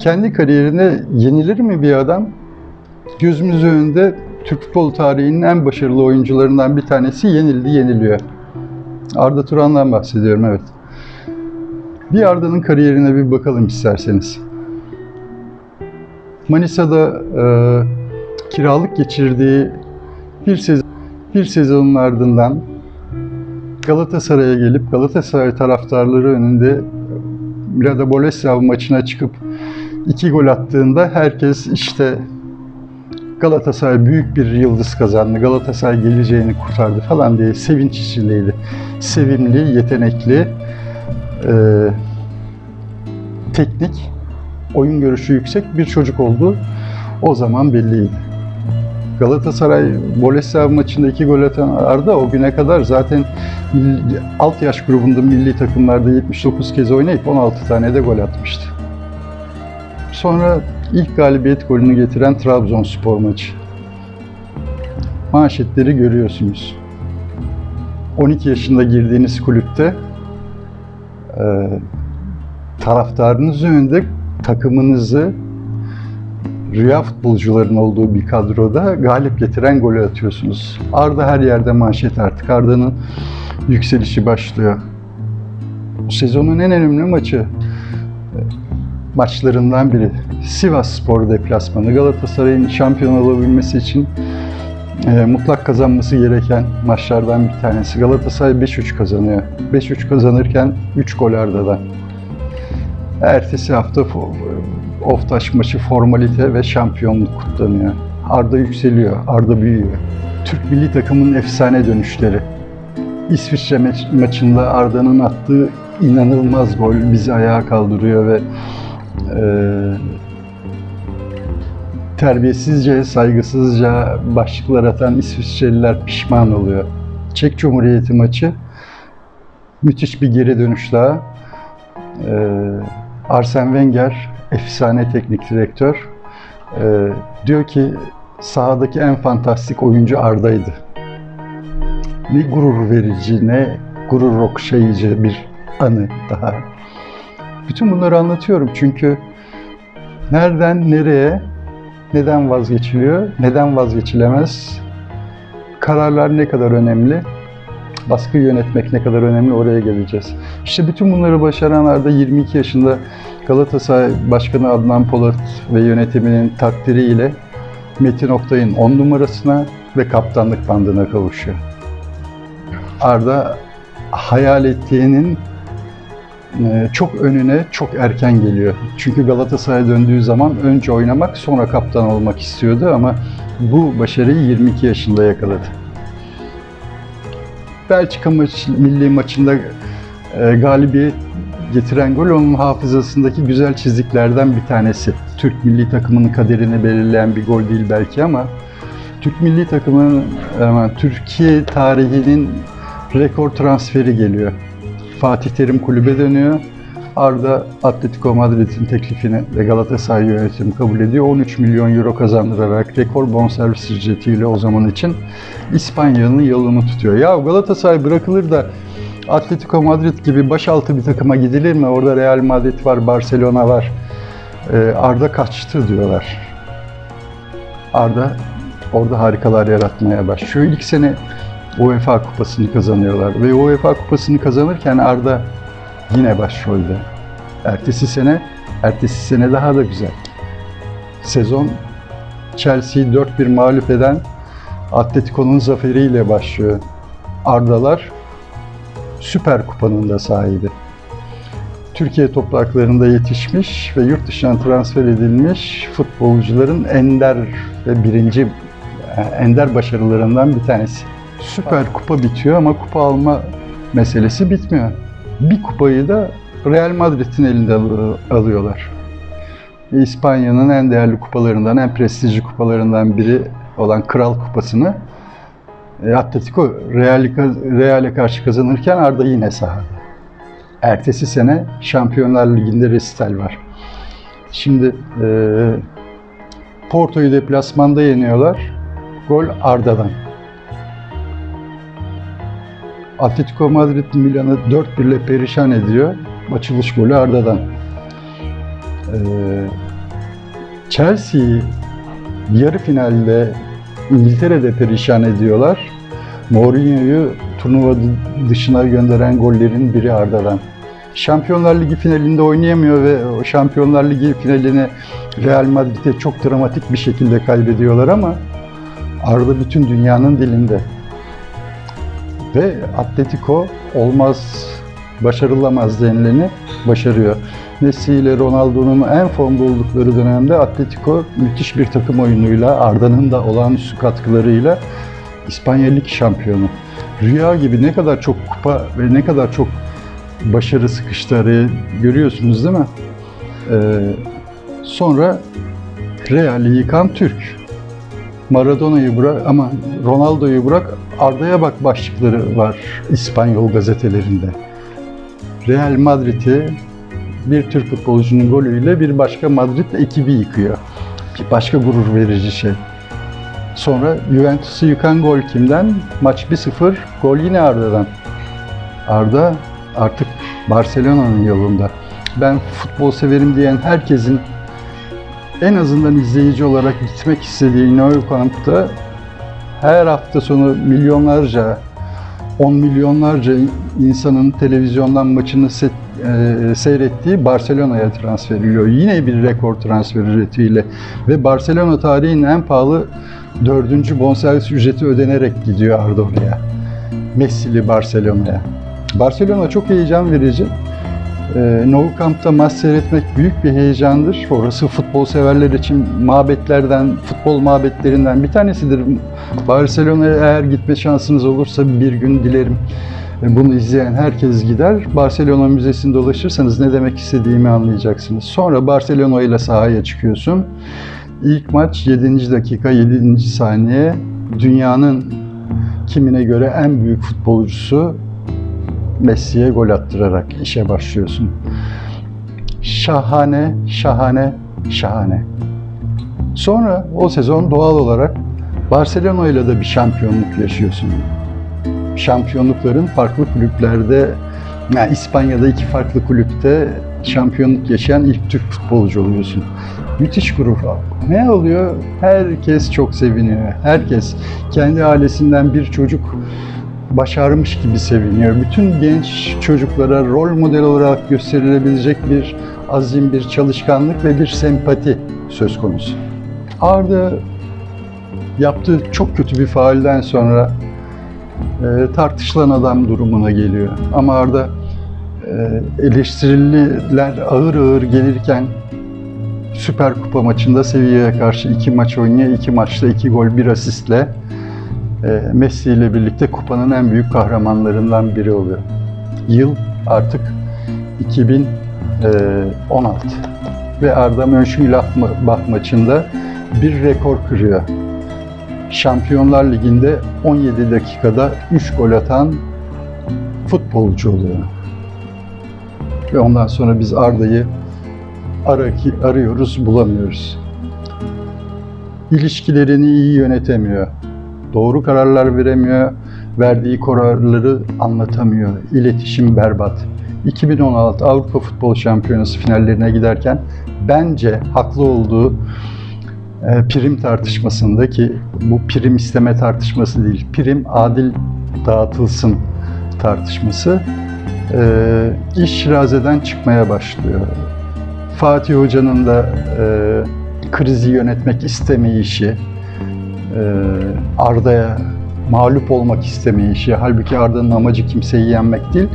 kendi kariyerinde yenilir mi bir adam? Gözümüz önünde Türk futbol tarihinin en başarılı oyuncularından bir tanesi yenildi, yeniliyor. Arda Turan'dan bahsediyorum, evet. Bir Arda'nın kariyerine bir bakalım isterseniz. Manisa'da e, kiralık geçirdiği bir sezon, bir sezonun ardından Galatasaray'a gelip Galatasaray taraftarları önünde Mirada Boleslav maçına çıkıp iki gol attığında herkes işte Galatasaray büyük bir yıldız kazandı, Galatasaray geleceğini kurtardı falan diye sevinç içindeydi. Sevimli, yetenekli, e, teknik, oyun görüşü yüksek bir çocuk oldu. O zaman belliydi. Galatasaray Boleslav maçında iki gol atan Arda o güne kadar zaten alt yaş grubunda milli takımlarda 79 kez oynayıp 16 tane de gol atmıştı. Sonra ilk galibiyet golünü getiren Trabzonspor maçı. Manşetleri görüyorsunuz. 12 yaşında girdiğiniz kulüpte e, taraftarınız önünde takımınızı rüya futbolcuların olduğu bir kadroda galip getiren golü atıyorsunuz. Arda her yerde manşet artık. Arda'nın yükselişi başlıyor. Bu sezonun en önemli maçı maçlarından biri. Sivas Spor deplasmanı. Galatasaray'ın şampiyon olabilmesi için e, mutlak kazanması gereken maçlardan bir tanesi. Galatasaray 5-3 kazanıyor. 5-3 kazanırken 3 gol Arda'dan. Ertesi hafta Oftaş maçı formalite ve şampiyonluk kutlanıyor. Arda yükseliyor, Arda büyüyor. Türk milli takımının efsane dönüşleri. İsviçre maç- maçında Arda'nın attığı inanılmaz gol bizi ayağa kaldırıyor ve terbiyesizce, saygısızca başlıklar atan İsviçreliler pişman oluyor. Çek Cumhuriyeti maçı müthiş bir geri dönüş daha. Ee, Arsene Wenger, efsane teknik direktör, ee, diyor ki sahadaki en fantastik oyuncu Arda'ydı. Ne gurur verici, ne gurur okşayıcı bir anı daha. Bütün bunları anlatıyorum çünkü nereden nereye, neden vazgeçiliyor, neden vazgeçilemez, kararlar ne kadar önemli, baskı yönetmek ne kadar önemli oraya geleceğiz. İşte bütün bunları başaranlar da 22 yaşında Galatasaray Başkanı Adnan Polat ve yönetiminin takdiriyle Metin Oktay'ın 10 numarasına ve kaptanlık bandına kavuşuyor. Arda hayal ettiğinin çok önüne çok erken geliyor. Çünkü Galatasaray'a döndüğü zaman önce oynamak sonra kaptan olmak istiyordu ama bu başarıyı 22 yaşında yakaladı. Belçika maç, milli maçında e, galibiyet getiren gol onun hafızasındaki güzel çiziklerden bir tanesi. Türk milli takımının kaderini belirleyen bir gol değil belki ama Türk milli takımının aman, Türkiye tarihinin rekor transferi geliyor. Fatih Terim kulübe dönüyor. Arda Atletico Madrid'in teklifini ve Galatasaray yönetimi kabul ediyor. 13 milyon euro kazandırarak rekor bonservis ücretiyle o zaman için İspanya'nın yolunu tutuyor. Ya Galatasaray bırakılır da Atletico Madrid gibi başaltı bir takıma gidilir mi? Orada Real Madrid var, Barcelona var. Ee, Arda kaçtı diyorlar. Arda orada harikalar yaratmaya başlıyor. İlk sene UEFA kupasını kazanıyorlar ve UEFA kupasını kazanırken Arda yine başrolde. Ertesi sene, ertesi sene daha da güzel. Sezon Chelsea'yi 4-1 mağlup eden Atletico'nun zaferiyle başlıyor. Ardalar Süper Kupa'nın da sahibi. Türkiye topraklarında yetişmiş ve yurt dışına transfer edilmiş futbolcuların ender ve birinci e, ender başarılarından bir tanesi. Süper Kupa bitiyor ama kupa alma meselesi bitmiyor. Bir kupayı da Real Madrid'in elinde al- alıyorlar. İspanya'nın en değerli kupalarından, en prestijli kupalarından biri olan Kral Kupası'nı e, Atletico Real'e karşı kazanırken Arda yine sahada. Ertesi sene Şampiyonlar Ligi'nde resital var. Şimdi e, Porto'yu deplasmanda yeniyorlar. Gol Arda'dan. Atletico Madrid Milan'ı 4-1 ile perişan ediyor. Açılış golü Arda'dan. Ee, Chelsea'yi yarı finalde İngiltere'de perişan ediyorlar. Mourinho'yu turnuva dışına gönderen gollerin biri Arda'dan. Şampiyonlar Ligi finalinde oynayamıyor ve o Şampiyonlar Ligi finalini Real Madrid'e çok dramatik bir şekilde kaybediyorlar ama Arda bütün dünyanın dilinde. Ve Atletico olmaz, başarılamaz denileni başarıyor. Messi ile Ronaldo'nun en formda oldukları dönemde Atletico müthiş bir takım oyunuyla, Arda'nın da olağanüstü katkılarıyla İspanya Lig şampiyonu. Rüya gibi ne kadar çok kupa ve ne kadar çok başarı sıkıştı araya görüyorsunuz değil mi? Ee, sonra Real'i yıkan Türk. Maradona'yı bırak ama Ronaldo'yu bırak Arda'ya bak başlıkları var İspanyol gazetelerinde. Real Madrid'i bir Türk futbolcunun golüyle bir başka Madrid ekibi yıkıyor. Bir başka gurur verici şey. Sonra Juventus'u yıkan gol kimden? Maç 1-0, gol yine Arda'dan. Arda artık Barcelona'nın yolunda. Ben futbol severim diyen herkesin en azından izleyici olarak gitmek istediği Nou Camp'ta her hafta sonu milyonlarca, on milyonlarca insanın televizyondan maçını se- e, seyrettiği Barcelona'ya transfer ediliyor. Yine bir rekor transfer ücretiyle ve Barcelona tarihinin en pahalı dördüncü bonservis ücreti ödenerek gidiyor Arda oraya. Messi'li Barcelona'ya. Barcelona çok heyecan verici. E, Nou Camp'ta maç seyretmek büyük bir heyecandır. Orası futbol severler için mabetlerden, futbol mabetlerinden bir tanesidir. Barcelona'ya eğer gitme şansınız olursa bir gün dilerim e, bunu izleyen herkes gider. Barcelona Müzesi'ni dolaşırsanız ne demek istediğimi anlayacaksınız. Sonra Barcelona ile sahaya çıkıyorsun. İlk maç 7. dakika 7. saniye dünyanın kimine göre en büyük futbolcusu Messi'ye gol attırarak işe başlıyorsun. Şahane, şahane, şahane. Sonra o sezon doğal olarak Barcelona ile de bir şampiyonluk yaşıyorsun. Şampiyonlukların farklı kulüplerde, yani İspanya'da iki farklı kulüpte şampiyonluk yaşayan ilk Türk futbolcu oluyorsun. Müthiş gurur. Ne oluyor? Herkes çok seviniyor. Herkes kendi ailesinden bir çocuk başarmış gibi seviniyor. Bütün genç çocuklara rol model olarak gösterilebilecek bir azim, bir çalışkanlık ve bir sempati söz konusu. Arda yaptığı çok kötü bir faalden sonra e, tartışılan adam durumuna geliyor. Ama Arda e, eleştiriler ağır ağır gelirken Süper Kupa maçında Sevilla'ya karşı iki maç oynuyor. iki maçta iki gol, bir asistle Messi ile birlikte kupanın en büyük kahramanlarından biri oluyor. Yıl artık 2016 ve Arda Mönchengladbach maçında bir rekor kırıyor. Şampiyonlar Ligi'nde 17 dakikada 3 gol atan futbolcu oluyor. Ve ondan sonra biz Arda'yı arıyoruz, bulamıyoruz. İlişkilerini iyi yönetemiyor doğru kararlar veremiyor, verdiği kararları anlatamıyor. İletişim berbat. 2016 Avrupa Futbol Şampiyonası finallerine giderken bence haklı olduğu e, prim tartışmasında ki bu prim isteme tartışması değil, prim adil dağıtılsın tartışması e, iş şirazeden çıkmaya başlıyor. Fatih Hoca'nın da e, krizi yönetmek istemeyişi, Arda'ya mağlup olmak istemeyişi, halbuki Arda'nın amacı kimseyi yenmek değil,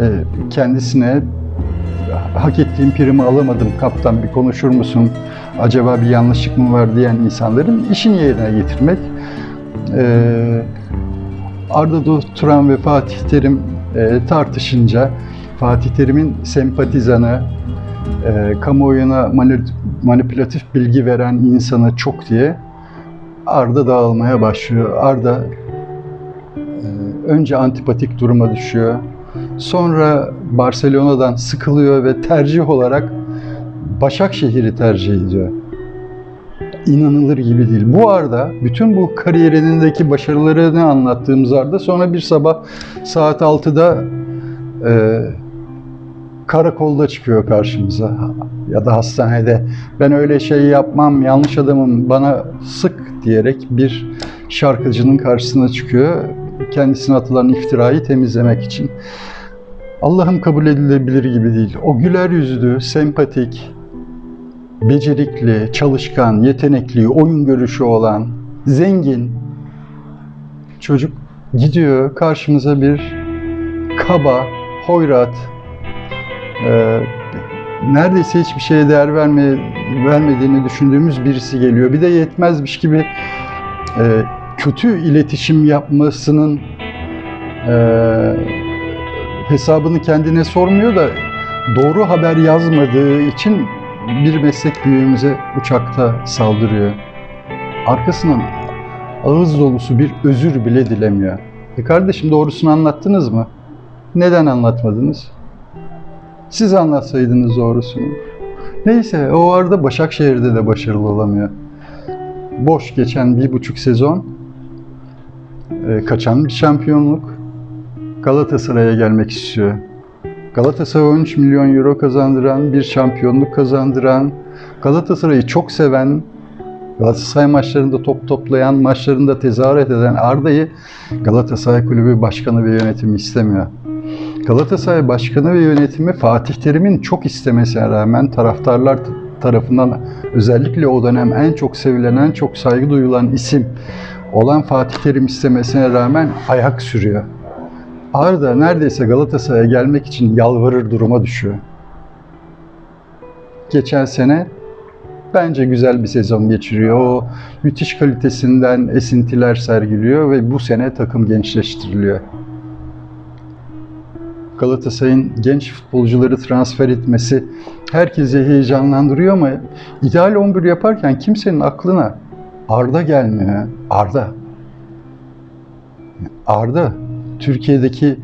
e, kendisine hak ettiğim primi alamadım kaptan bir konuşur musun, acaba bir yanlışlık mı var diyen insanların işini yerine getirmek. E, Arda Turan ve Fatih Terim tartışınca Fatih Terim'in sempatizanı, kamuoyuna manipülatif bilgi veren insanı çok diye Arda dağılmaya başlıyor. Arda önce antipatik duruma düşüyor. Sonra Barcelona'dan sıkılıyor ve tercih olarak Başakşehir'i tercih ediyor. İnanılır gibi değil. Bu Arda, bütün bu kariyerindeki başarılarını anlattığımız Arda sonra bir sabah saat 6'da e, karakolda çıkıyor karşımıza ya da hastanede ben öyle şey yapmam yanlış adamım bana sık diyerek bir şarkıcının karşısına çıkıyor kendisine atılan iftirayı temizlemek için. Allah'ım kabul edilebilir gibi değil. O güler yüzlü, sempatik, becerikli, çalışkan, yetenekli, oyun görüşü olan, zengin çocuk gidiyor karşımıza bir kaba, hoyrat, e, neredeyse hiçbir şeye değer verme, vermediğini düşündüğümüz birisi geliyor. Bir de yetmezmiş gibi e, kötü iletişim yapmasının e, hesabını kendine sormuyor da doğru haber yazmadığı için bir meslek büyüğümüze uçakta saldırıyor. Arkasından ağız dolusu bir özür bile dilemiyor. E kardeşim doğrusunu anlattınız mı? Neden anlatmadınız? Siz anlatsaydınız doğrusunu. Neyse o arada Başakşehir'de de başarılı olamıyor. Boş geçen bir buçuk sezon, e, kaçan bir şampiyonluk, Galatasaray'a gelmek istiyor. Galatasaray 13 milyon euro kazandıran, bir şampiyonluk kazandıran, Galatasaray'ı çok seven, Galatasaray maçlarında top toplayan, maçlarında tezahürat eden Arda'yı Galatasaray Kulübü Başkanı ve yönetimi istemiyor. Galatasaray Başkanı ve yönetimi Fatih Terim'in çok istemesine rağmen taraftarlar tarafından özellikle o dönem en çok sevilen, en çok saygı duyulan isim olan Fatih Terim istemesine rağmen ayak sürüyor. Arda neredeyse Galatasaray'a gelmek için yalvarır duruma düşüyor. Geçen sene bence güzel bir sezon geçiriyor. O müthiş kalitesinden esintiler sergiliyor ve bu sene takım gençleştiriliyor. Galatasaray'ın genç futbolcuları transfer etmesi herkesi heyecanlandırıyor ama ideal 11 yaparken kimsenin aklına Arda gelmiyor. Arda. Arda Türkiye'deki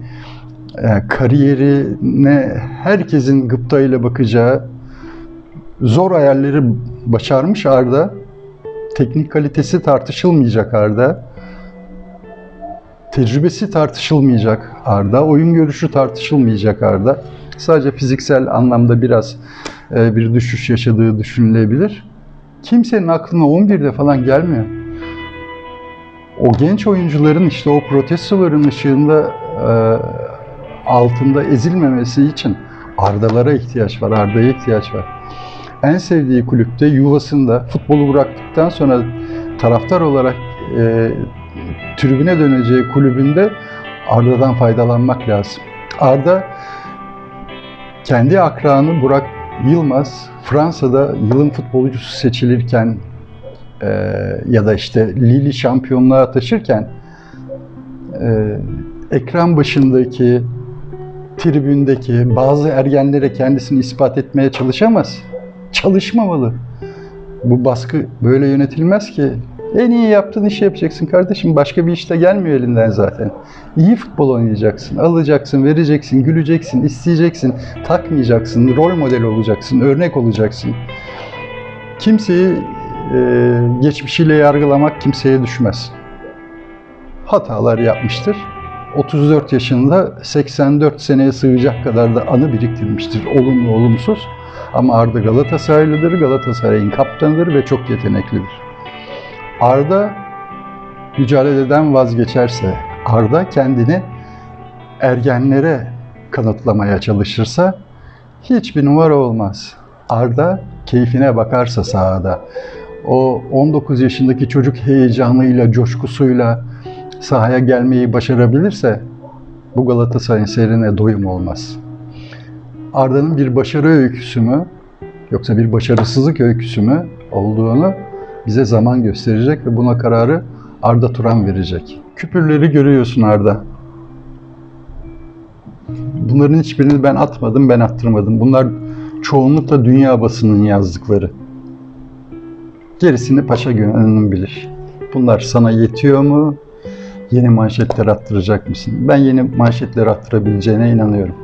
e, kariyerine herkesin gıptayla bakacağı zor hayalleri başarmış Arda. Teknik kalitesi tartışılmayacak Arda. Tecrübesi tartışılmayacak Arda. Oyun görüşü tartışılmayacak Arda. Sadece fiziksel anlamda biraz e, bir düşüş yaşadığı düşünülebilir. Kimsenin aklına 11'de falan gelmiyor. O genç oyuncuların işte o protestoların ışığında e, altında ezilmemesi için Arda'lara ihtiyaç var, Arda'ya ihtiyaç var. En sevdiği kulüpte, yuvasında, futbolu bıraktıktan sonra taraftar olarak e, tribüne döneceği kulübünde Arda'dan faydalanmak lazım. Arda kendi akranı Burak Yılmaz Fransa'da yılın futbolcusu seçilirken e, ya da işte Lille şampiyonluğa taşırken e, ekran başındaki tribündeki bazı ergenlere kendisini ispat etmeye çalışamaz. Çalışmamalı. Bu baskı böyle yönetilmez ki. En iyi yaptığın işi yapacaksın kardeşim. Başka bir işte gelmiyor elinden zaten. İyi futbol oynayacaksın. Alacaksın, vereceksin, güleceksin, isteyeceksin. Takmayacaksın, rol model olacaksın, örnek olacaksın. Kimseyi e, geçmişiyle yargılamak kimseye düşmez. Hatalar yapmıştır. 34 yaşında 84 seneye sığacak kadar da anı biriktirmiştir. Olumlu olumsuz. Ama Arda Galatasaraylıdır, Galatasaray'ın kaptanıdır ve çok yeteneklidir. Arda mücadeleden vazgeçerse, Arda kendini ergenlere kanıtlamaya çalışırsa hiçbir numara olmaz. Arda keyfine bakarsa sahada, o 19 yaşındaki çocuk heyecanıyla, coşkusuyla sahaya gelmeyi başarabilirse bu Galatasaray'ın seyrine doyum olmaz. Arda'nın bir başarı öyküsü mü yoksa bir başarısızlık öyküsü mü olduğunu bize zaman gösterecek ve buna kararı Arda Turan verecek. Küpürleri görüyorsun Arda. Bunların hiçbirini ben atmadım, ben attırmadım. Bunlar çoğunlukla dünya basının yazdıkları. Gerisini paşa gönlüm bilir. Bunlar sana yetiyor mu? Yeni manşetler attıracak mısın? Ben yeni manşetler attırabileceğine inanıyorum.